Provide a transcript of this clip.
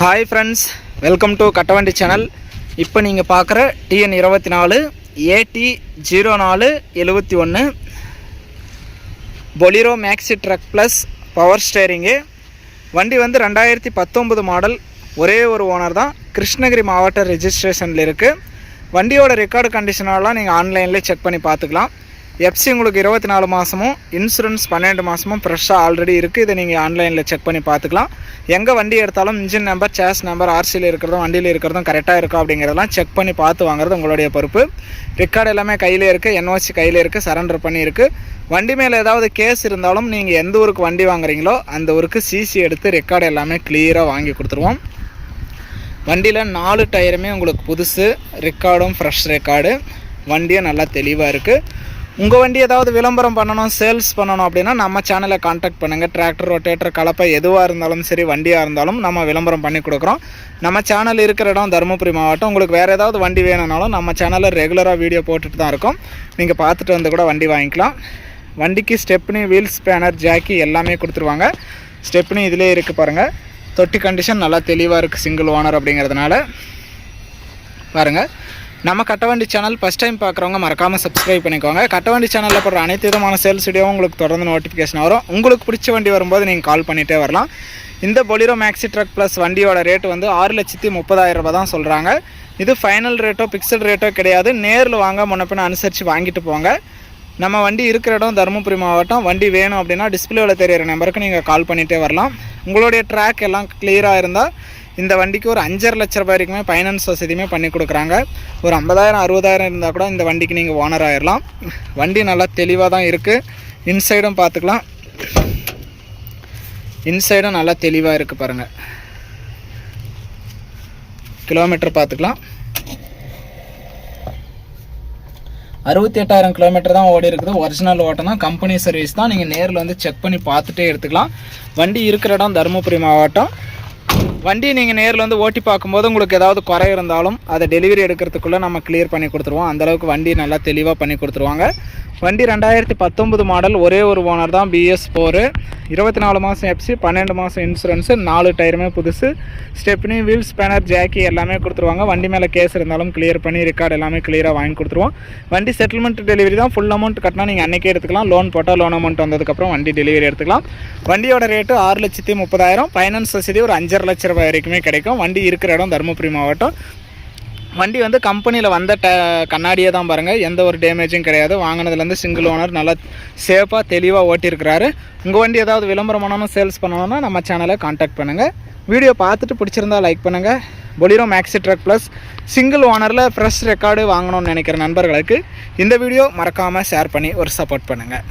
Hi friends welcome to Kattavandi channel இப்போ நீங்கள் பார்க்குற டிஎன் இருபத்தி நாலு ஏடி ஜீரோ நாலு எழுபத்தி ஒன்று Bolero maxi truck plus power steering வண்டி வந்து ரெண்டாயிரத்தி பத்தொம்பது மாடல் ஒரே ஒரு ஓனர் தான் கிருஷ்ணகிரி மாவட்ட ரெஜிஸ்ட்ரேஷனில் இருக்குது வண்டியோட ரெக்கார்டு கண்டிஷனெல்லாம் நீங்கள் ஆன்லைன்லேயே செக் பண்ணி பார்த்துக்கலாம். எஃப்சி உங்களுக்கு இருபத்தி நாலு மாதமும் இன்சூரன்ஸ் பன்னெண்டு மாதமும் ஃப்ரெஷ்ஷாக ஆல்ரெடி இருக்குது இதை நீங்கள் ஆன்லைனில் செக் பண்ணி பார்த்துக்கலாம். எங்கே வண்டி எடுத்தாலும் இன்ஜின் நம்பர் சேஸ் நம்பர் ஆர்சியில் இருக்கிறதும் வண்டியில் இருக்கிறதும் கரெக்டாக இருக்கா அப்படிங்கிறதெல்லாம் செக் பண்ணி பார்த்து வாங்குறது உங்களுடைய பொறுப்பு. ரெக்கார்டு எல்லாமே கையில் இருக்குது என்ஓசி கையில் இருக்குது சரண்டர் பண்ணியிருக்கு வண்டி மேலே ஏதாவது கேஸ் இருந்தாலும் நீங்கள் எந்த ஊருக்கு வண்டி வாங்குறீங்களோ அந்த ஊருக்கு சிசி எடுத்து ரெக்கார்டு எல்லாமே கிளியராக வாங்கி கொடுத்துருவோம். வண்டியில் நாலு டயருமே உங்களுக்கு புதுசு ரெக்கார்டும் ஃப்ரெஷ் ரெக்கார்டு வண்டியும் நல்லா தெளிவாக இருக்குது உங்கள் வண்டி ஏதாவது விளம்பரம் பண்ணணும் சேல்ஸ் பண்ணணும் அப்படின்னா நம்ம சேனலை காண்டாக்ட் பண்ணுங்கள் டிராக்டர் ரொட்டேட்டர் கலப்பை எதுவாக இருந்தாலும் சரி வண்டியாக இருந்தாலும் நம்ம விளம்பரம் பண்ணி கொடுக்குறோம். நம்ம சேனல் இருக்கிற இடம் தருமபுரி மாவட்டம். உங்களுக்கு வேறு ஏதாவது வண்டி வேணும்னாலும் நம்ம சேனலில் ரெகுலராக வீடியோ போட்டுட்டு தான் இருக்கோம். நீங்கள் பார்த்துட்டு வந்து கூட வண்டி வாங்கிக்கலாம். வண்டிக்கு ஸ்டெப்னி வீல்ஸ் பேனர் ஜாக்கி எல்லாமே கொடுத்துருவாங்க. ஸ்டெப்னி இதிலே இருக்குது பாருங்கள் தொட்டி கண்டிஷன் நல்லா தெளிவாக இருக்குது சிங்கிள் ஓனர் அப்படிங்கிறதுனால. பாருங்கள் நம்ம கட்டவண்டி சேனல் ஃபஸ்ட் டைம் பார்க்குறவங்க மறக்காமல் சப்ஸ்கிரைப் பண்ணிக்கோங்க. கட்டவண்டி சேனலில் போடுற அனைத்து விதமான சேல்ஸ் வீடியோவும் உங்களுக்கு தொடர்ந்து நோட்டிஃபிகேஷன் வரும். உங்களுக்கு பிடிச்ச வண்டி வரும்போது நீங்கள் கால் பண்ணிகிட்டே வரலாம். இந்த பொலிரோ மேக்ஸி ட்ரக் ப்ளஸ் வண்டியோட ரேட்டு வந்து ஆறு லட்சத்தி முப்பதாயிரம் ரூபா தான் சொல்கிறாங்க இது ஃபைனல் ரேட்டோ பிக்சல் ரேட்டோ கிடையாது. நேரில் வாங்க முன்னப்பின அனுசரித்து வாங்கிட்டு போங்க. நம்ம வண்டி இருக்கிற இடம் தருமபுரி மாவட்டம். வண்டி வேணும் அப்படின்னா டிஸ்பிளேவில் தெரியிற நம்பருக்கு நீங்கள் கால் பண்ணிகிட்டே வரலாம். உங்களுடைய ட்ராக் எல்லாம் கிளியராக இருந்தால் இந்த வண்டிக்கு ஒரு அஞ்சரை லட்ச ரூபாய் வரைக்குமே ஃபைனான்ஸ் வசதியுமே பண்ணி கொடுக்குறாங்க. ஒரு ஐம்பதாயிரம் அறுபதாயிரம் இருந்தால் கூட இந்த வண்டிக்கு நீங்கள் ஓனர் ஆகிடலாம் வண்டி நல்லா தெளிவாக தான் இருக்குது இன்சைடும் பார்த்துக்கலாம் இன்சைடும் நல்லா தெளிவாக இருக்குது பாருங்கள் கிலோமீட்டர் பார்த்துக்கலாம் அறுபத்தி எட்டாயிரம் கிலோமீட்டர் தான் ஓடி இருக்குது. ஒரிஜினல் ஓட்டம் தான் கம்பெனி சர்வீஸ் தான். நீங்கள் நேரில் வந்து செக் பண்ணி பார்த்துட்டே எடுத்துக்கலாம். வண்டி இருக்கிற இடம் தருமபுரி மாவட்டம். வண்டி நீங்கள் நேரில் வந்து ஓட்டி பார்க்கும்போது உங்களுக்கு ஏதாவது குறை இருந்தாலும் அதை டெலிவரி எடுக்கிறதுக்குள்ளே நம்ம கிளியர் பண்ணி கொடுத்துருவோம். அந்தளவுக்கு வண்டி நல்லா தெளிவாக பண்ணி கொடுத்துருவாங்க. வண்டி ரெண்டாயிரத்தி பத்தொம்பது மாடல் ஒரே ஒரு ஓனர் தான் பிஎஸ் ஃபோரு இருபத்தி நாலு மாதம் எஃப்சி பன்னெண்டு மாதம் இன்சூரன்ஸு நாலு டயருமே புதுசு. ஸ்டெப்னி வீல் ஸ்பேனர் ஜாக்கி எல்லாமே கொடுத்துருவாங்க. வண்டி மேலே கேஸ் இருந்தாலும் கிளியர் பண்ணி ரெக்கார்டு எல்லாமே கிளியராக வாங்கி கொடுத்துருவோம். வண்டி செட்டில்மெண்ட் டெலிவரி தான் ஃபுல் அமௌண்ட் கட்டினா நீங்கள் அன்றைக்கே எடுத்துக்கலாம். லோன் போட்டால் லோன் அமௌண்ட் வந்ததுக்கப்புறம் வண்டி டெலிவரி எடுத்துக்கலாம். வண்டியோட ரேட்டு ஆறு லட்சத்தி முப்பதாயிரம். ஃபைனான்ஸ் வசதி ஒரு அஞ்சரை லட்ச ரூபாய் வரைக்குமே கிடைக்கும். வண்டி இருக்கிற இடம் தருமபுரி மாவட்டம். வண்டி வந்து கம்பெனியில் வந்த ட கண்ணாடியே தான் பாருங்கள் எந்த ஒரு டேமேஜும் கிடையாது. வாங்கினதுலேருந்து சிங்கிள் ஓனர் நல்லா சேஃபாக தெளிவாக ஓட்டியிருக்கிறாரு. உங்கள் வண்டி ஏதாவது விளம்பரம் பண்ணணும் சேல்ஸ் பண்ணணும்னா நம்ம சேனலை காண்டாக்ட் பண்ணுங்கள் வீடியோ பார்த்துட்டு பிடிச்சிருந்தா லைக் பண்ணுங்கள் Bolero maxi truck plus single ஓனரில் fresh record வாங்கணும்னு நினைக்கிற நண்பர்களுக்கு இந்த வீடியோ மறக்காமல் ஷேர் பண்ணி ஒரு சப்போர்ட் பண்ணுங்கள்